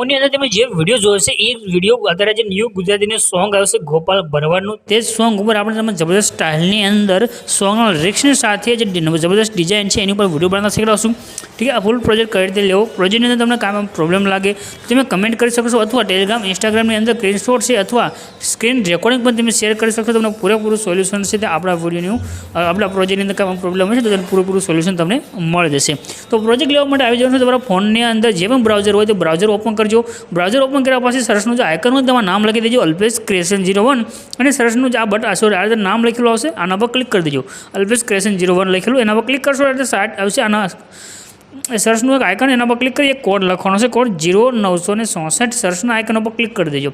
ડેમોની અંદર તમે જે વીડિયો જોશે એ વીડિયો અત્યારે જે ન્યૂ ગુજરાતીનું સોંગ આવશે ગોપાલ ભરવાડનું, તે સોંગ ઉપર આપણે તમે જબરદસ્ત સ્ટાઇલની અંદર સોંગના લિરિક્સની સાથે જે જબરદસ્ત ડિઝાઇન છે, એની ઉપર વીડિયો બનાવતા શીખડાવશું. ઠીક છે, આ ફૂલ પ્રોજેક્ટ કઈ રીતે લેવો પ્રોજેક્ટની અંદર તમને કામ પ્રોબ્લેમ લાગે તમે કમેન્ટ કરી શકો છો અથવા ટેલિગ્રામ ઇન્સ્ટાગ્રામની અંદર સ્ક્રીનશોટ છે અથવા સ્ક્રીન રેકોર્ડિંગ પણ તમે શેર કરી શકશો તમને પૂરેપૂરું સોલ્યુશન છે આપણા વિડીયોનું આપણા પ્રોજેક્ટની અંદર કામ પ્રોબ્લેમ હશે તો તેનું પૂરેપૂરું સોલ્યુશન તમને મળી જશે. તો પ્રોજેક્ટ લેવા માટે આવી જવાનું તમારા ફોનની અંદર, જે પણ બ્રાઉઝર હોય તો બ્રાઉઝર ઓપન કરજો. બ્રાઉઝર ઓપન કર્યા પછી સરસનું જે આઇકન હોય તમારું નામ લખી દેજો અલ્પેશ ક્રિએશન જીરો વન અને સરસનું જે આ બટ સોરી આ નામ લખેલું આવશે, આના પર ક્લિક કરી દેજો. અલ્પેશ ક્રિએશન જીરો વન લખેલું, એના પર ક્લિક કરશો એટલે સાઈટ આવશે, આના એ સર્ચનું એક આઇકન એના પર ક્લિક કરી એક કોડ લખવાનો છે કોડ જીરો નવસો ને ચોસઠ. સર્ચના આઇકન પર ક્લિક કરી દેજો.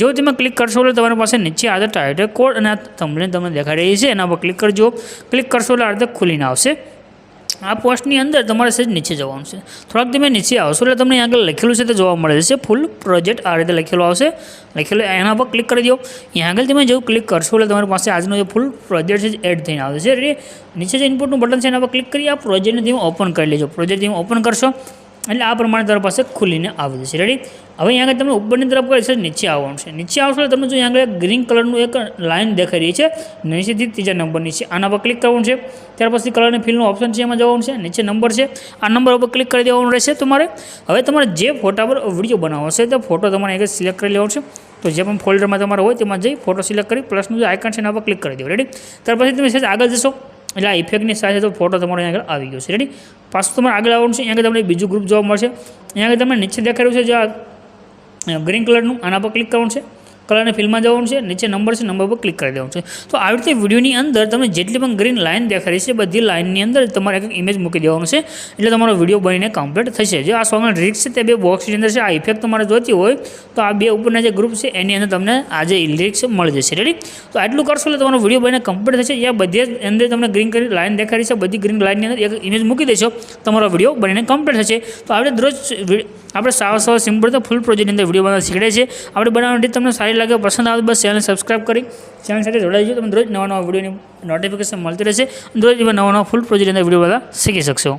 જો તમે ક્લિક કરશો એટલે તમારી પાસે નીચે આ ટાઇટલ કોડ અને આ તમને તમને દેખાડી રહી છે, એના પર ક્લિક કરજો. ક્લિક કરશો એટલે આ રીતે ખુલીને આવશે. આ પોસ્ટની અંદર તમારે સહેજ નીચે જવાનું છે. થોડાક તમે નીચે આવશો એટલે તમને આગળ લખેલું છે તે જોવા મળે છે. ફૂલ પ્રોજેક્ટ આ રીતે લખેલું આવશે. લખેલું એના પર ક્લિક કરી દો. અહીંયા આગળ તમે જેવું ક્લિક કરશો એટલે તમારી પાસે આજનો જે ફૂલ પ્રોજેક્ટ છે એડ થઈને આવશે. રેડી નીચે જે ઇનપુટનું બટન છે એના પર ક્લિક કરી આ પ્રોજેક્ટને તમે ઓપન કરી લેજો. પ્રોજેક્ટ તમે ઓપન કરશો. એટલે આ પ્રમાણે તમારી પાસે ખુલીને આવી જશે. રેડી હવે અહીંયા આગળ તમે ઉપરની તરફ કરી છે નીચે આવવાનું છે. નીચે આવશો એટલે તમને જો અહીંયા આગળ ગ્રીન કલરનું એક લાઇન દેખાઈ રહી છે, નીચેથી ત્રીજા નંબરની છે આના પર ક્લિક કરવાનું છે. ત્યાર પછી કલરની ફિલનું ઓપ્શન છે, એમાં જવાનું છે. નીચે નંબર છે. આ નંબર ઉપર ક્લિક કરી દેવાનું રહેશે તમારે. હવે તમારે જે ફોટા પર વીડિયો બનાવવો છે તો ફોટો તમારે આગળ સિલેક્ટ કરી લેવાનો છે. તો જે પણ ફોલ્ડરમાં તમારે હોય, તેમાં જઈ ફોટો સિલેક્ટ કરી પ્લસનું જે આઇકન છે, એના પર ક્લિક કરી દો રેડી ત્યાર પછી તમે સહેજ આગળ જશો. એટલે આ ઇફેક્ટની સાથે તો ફોટો તમારો અહીંયા આગળ આવી ગયો છે. રેડી પાછું તમારે આગળ આવવાનું છે. અહીંયા તમને બીજું ગ્રુપ જોવા મળશે. અહીંયા આગળ તમને નીચે દેખાડ્યું છે જે ગ્રીન કલરનું આના પર ક્લિક કરવાનું છે. કલરની ફિલ્મમાં જવાનું છે, નીચે નંબર છે નંબર પર ક્લિક કરી દેવાનું છે. તો આવી રીતે વિડીયોની અંદર તમે જેટલી પણ ગ્રીન લાઇન દેખાડી છે, બધી લાઇનની અંદર તમારે એક ઇમેજ મૂકી દેવાનું છે, એટલે તમારો વીડિયો બનીને કમ્પ્લીટ થશે. જે આ સોંગના લિરિક્સ છે, તે બે બોક્સની અંદર છે, આ ઇફેક્ટ તમારે જોતી હોય, તો આ બે ઉપરના જે ગ્રુપ છે, એની અંદર તમને આ જે લિરિક્સ મળી જશે. રેડી તો આટલું કરશો એટલે તમારો વીડિયો બનીને કમ્પ્લીટ થશે. યા બધી અંદર તમને ગ્રીન કરી લાઇન દેખાડી છે, બધી ગ્રીન લાઇનની અંદર એક ઇમેજ મૂકી દેશો, તમારો વીડિયો બનીને કમ્પ્લીટ થશે. તો આપણે દરરોજ આપણે સાવ સાવ સિમ્પલ તો ફૂલ પ્રોજેક્ટની અંદર વીડિયો બનાવવા શીખડે છે. આપણે બનાવવાની રીત તમને સારી લાગે પસંદ આવે બસ ચેનલ સબસ્ક્રાઇબ કરી ચેનલ સાથે જોડાઈ જજો. તમે દરરોજ નવા નવા વિડીયોની નોટિફિકેશન મળતી રહેશે. દરરોજ એવા નવા નવા ફૂલ પ્રોજેક્ટની વીડિયો બધા શીખી શકશો.